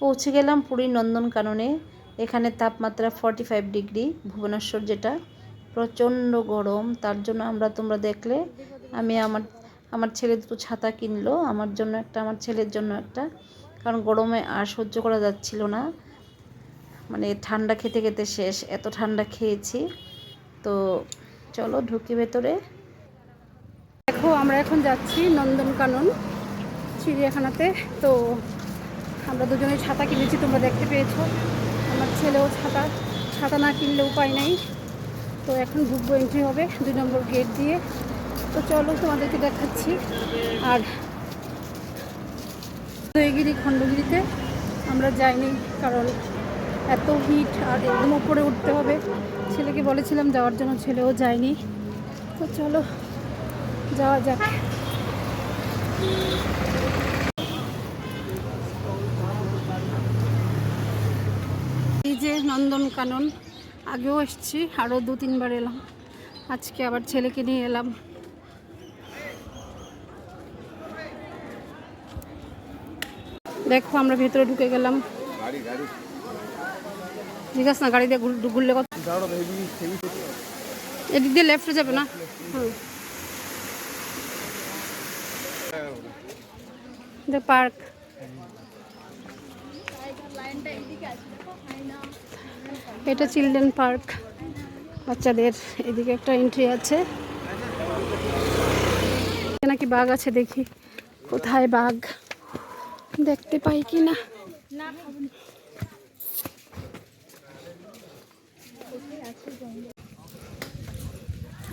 পৌঁছে গেলাম পুরীর নন্দনকাননে। এখানে তাপমাত্রা ফর্টি ফাইভ ডিগ্রি ভুবনেশ্বর যেটা। প্রচণ্ড গরম, তার জন্য আমরা, তোমরা দেখলে, আমি আমার আমার ছেলে দুটো ছাতা কিনলো, আমার জন্য একটা, আমার ছেলের জন্য একটা। কারণ গরমে আর সহ্য করা যাচ্ছিল না। মানে ঠান্ডা খেতে খেতে শেষ, এত ঠান্ডা খেয়েছি। তো চলো ঢুকি ভেতরে। দেখো, আমরা এখন যাচ্ছি নন্দনকানন, চিড়িয়াখানাতে। তো আমরা দুজনে ছাতা কিনেছি, তোমরা দেখতে পেয়েছ। আমার ছেলেও ছাতা ছাতা না কিনলে উপায় নাই। তো এখন ঢুকবো এন্ট্রি হবে দুই নম্বর গেট দিয়ে। তো চলো তোমাদেরকে দেখাচ্ছি। আর উদয়গিরি, খণ্ডগিরিতে আমরা যাইনি, কারণ এত হিট আর একদম উপরে উঠতে হবে। ছেলেকে বলেছিলাম যাওয়ার জন্য, ছেলেও যায়নি। তো চলো, যাওয়া যাক এই যে নন্দনকানন। আগেও এসেছি, আরও দু তিনবার এলাম। আজকে আবার ছেলেকে নিয়ে এলাম। দেখো, আমরা ভেতরে ঢুকে গেলাম। জিজ্ঞাস না গাড়ি দিয়ে ঘুরলে এদিক দিয়ে লেফটে যাবে না? The park. এটা চিলড্রেন পার্ক। বাচ্চাদের এদিকে একটা এন্ট্রি আছে। নাকি বাঘ আছে দেখি। কোথায় বাঘ? দেখতে পাই কি না?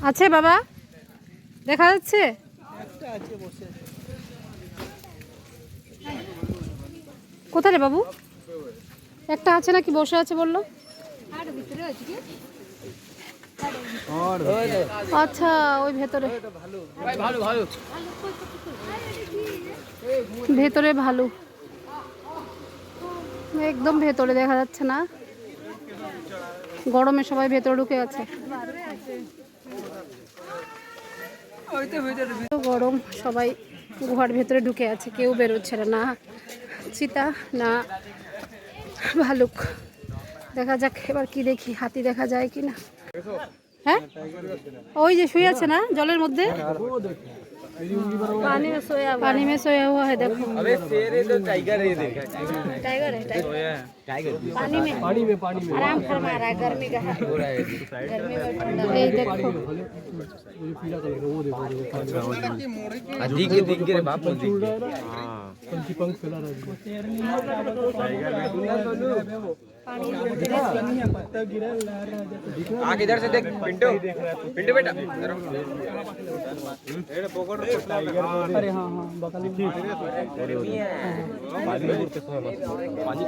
আছে বাবা? দেখা যাচ্ছে? কোথায় রে বাবু? একটা আছে নাকি? বসে আছে বলল। আচ্ছা ওই ভেতরে। ভেতরে ভালো। একদম ভেতরে, দেখা যাচ্ছে না। গরমে সবাই ভেতরে ঢুকে আছে গরম, সবাই গুহার ভেতরে ঢুকে আছে, কেউ বেরোচ্ছে না, চিতা, না ভালুক দেখা যাক এবার কি দেখি, হাতি দেখা যায় কি না হ্যাঁ? ওই যে শুয়ে আছে না, জলের মধ্যে? पानी में सोया हुआ पानी में सोया हुआ है देखो। अबे शेर है तो टाइगर है देख। टाइगर है टाइगर सोया पानी में। पानी में पानी में। आराम फरमा रहा है गर्मी का। है हो रहा है। गर्मी में यही देखो। दिख के दिख के रे बाप दिख के हाँ। आगे इधर से देख पिंटू पिंटू बेटा इधर अरे हाँ हाँ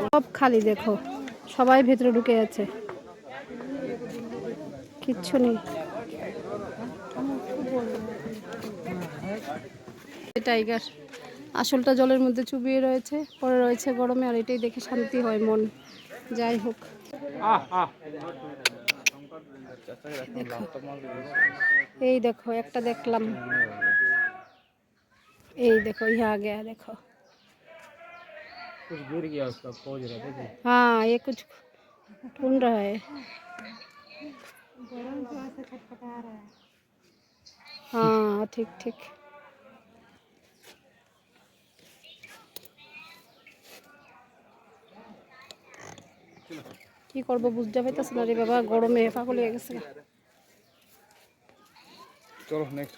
সব খালি দেখো সবাই ভেতরে ঢুকে আছে কিচ্ছু নেই টাইগার আসলটা জলের মধ্যে চুবিয়ে রয়েছে পরে রয়েছে গরমে আর এটাই দেখে শান্তি হয় মন যাই হোক দেখো। এই দেখো একটা দেখলাম এই देखो यहाँ आ गया देखो कुछ गिर गया उसका खोज रहा देखो हाँ ये कुछ ढूंढ रहा है हाँ ठीक ठीक কি করবো বুঝতে পারতেছে না রে বাবা গরমে পাগল হয়ে গেছে चलो नेक्स्ट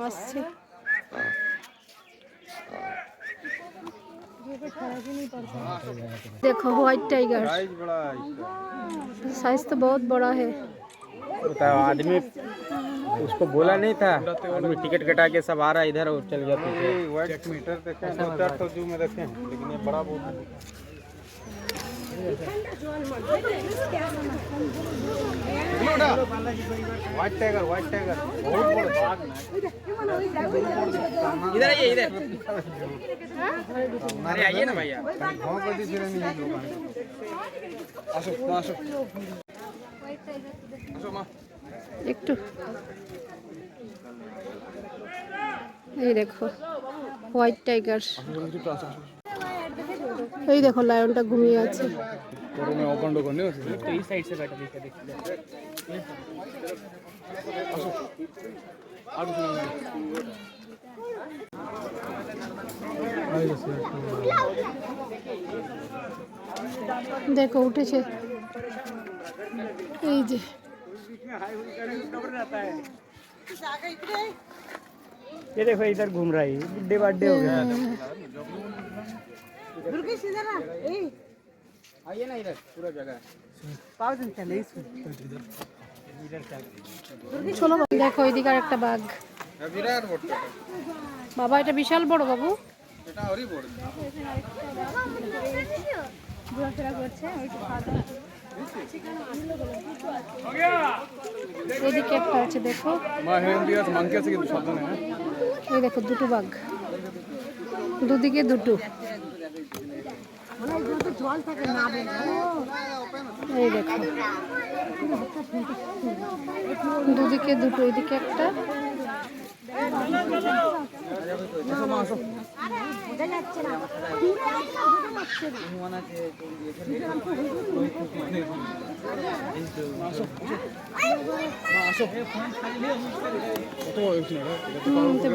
আসছে देखो व्हाइट टाइगर बड़ा साइज तो बहुत बड़ा है बताओ आदमी उसको बोला नहीं था। आदमी टिकट कटा के सब आ रहा इधर और चल गया पीछे। मीटर देखे तो जू में रखे लेकिन ये बड़ा व्हाइट टाइगर व्हाइट टाइगर इधर आइए इधर। अरे आइए ना भैया। फिर नहीं है একটু। এই দেখো হোয়াইট টাইগার এই দেখো লায়নটা ঘুমিয়ে আছে। দেখো উঠেছে। এই যে ये देखो इधर घूम रहा है बुड्ढे बाड्ढे हो गया आइए ना इधर पूरा जगह চলো দেখো এদিকে আর একটা বাঘ विराट बोर्ड বাবা এটা বিশাল বড় বাবু बेटा और ही बोर्ड ঘোরাফেরা করছে এদিকে একটা আছে দেখো। হ্যাঁ। এই দেখো দুটো বাঘ। দুদিকে দুটো। এই দেখো। দুদিকে দুটো এদিকে একটা।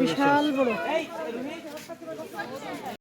বিশাল বড়